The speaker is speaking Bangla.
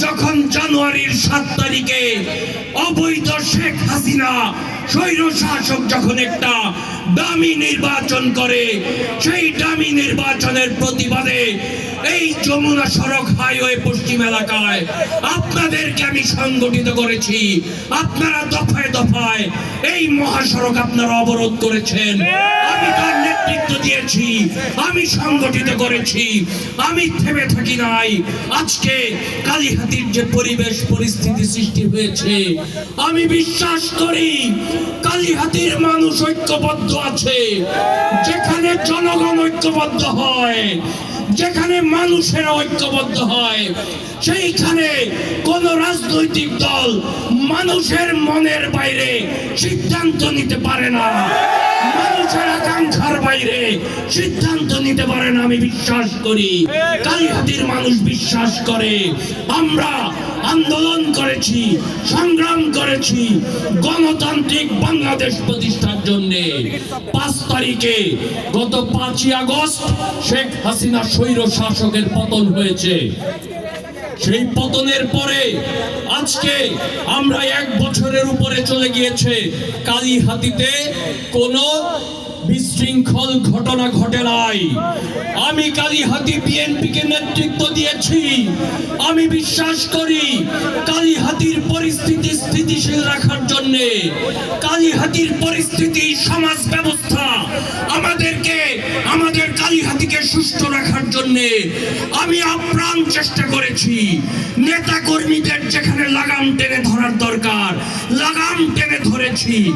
যখন জানুয়ারির সাত তারিখে অবৈধ শেখ হাসিনা স্বৈর শাসক যখন একটা দামি নির্বাচন করে, সেই দামি নির্বাচনের প্রতিবাদে এই যমুনা সড়ক হাইওয়ে পশ্চিম এলাকায় আপনাদেরকে আমি সংগঠিত করেছি। আপনারা দফায় দফায় এই মহাসড়ক আপনারা অবরোধ করেছেন। আমি তার নেতৃত্ব দিয়েছি, আমি সংগঠিত করেছি, আমি থেমে থাকি নাই। আজকে কালীহাতির যে পরিবেশ, পরিস্থিতি সৃষ্টি হয়েছে, আমি বিশ্বাস করি কালীহাতির মানুষ ঐক্যবদ্ধ আছে। যেখানে জনগণ ঐক্যবদ্ধ হয়, যেখানে মানুষের ঐক্যবদ্ধ হয়, সেইখানে কোন রাজনৈতিক দল মানুষের মনের বাইরে সিদ্ধান্ত নিতে পারে না। আকাঙ্ক্ষার বাইরে সিদ্ধান্ত নিতে পারে না, আমি বিশ্বাস করি। কালীহাতির মানুষ বিশ্বাস করে। আমরা আন্দোলন করেছি, সংগ্রাম করেছি, গণতান্ত্রিক বাংলাদেশ প্রতিষ্ঠার জন্য। পাঁচ তারিখে গত পাঁচই আগস্ট শেখ হাসিনা স্বৈর শাসকের পতন হয়েছে। সেই পতনের পরে আজকে আমরা এক বছরের উপরে চলে গিয়েছে কালী হাতিতে কোনো বিশৃঙ্খল ঘটনা ঘটে নাই। আমি কালীহাতি বিএনপিকে নেতৃত্ব দিয়েছি। আমি বিশ্বাস করি কালীহাতির পরিস্থিতি স্থিতিশীল রাখার জন্য কালীহাতির পরিস্থিতি সমাজ ব্যবস্থা আমাদেরকে, আমাদের কালীহাতিকে সুস্থ রাখার জন্য আমি আপ্রাণ চেষ্টা করেছি। নেতা কর্মীদের যেখানে লাগাম টেনে ধরার দরকার, লাগাম টেনে ধরেছি।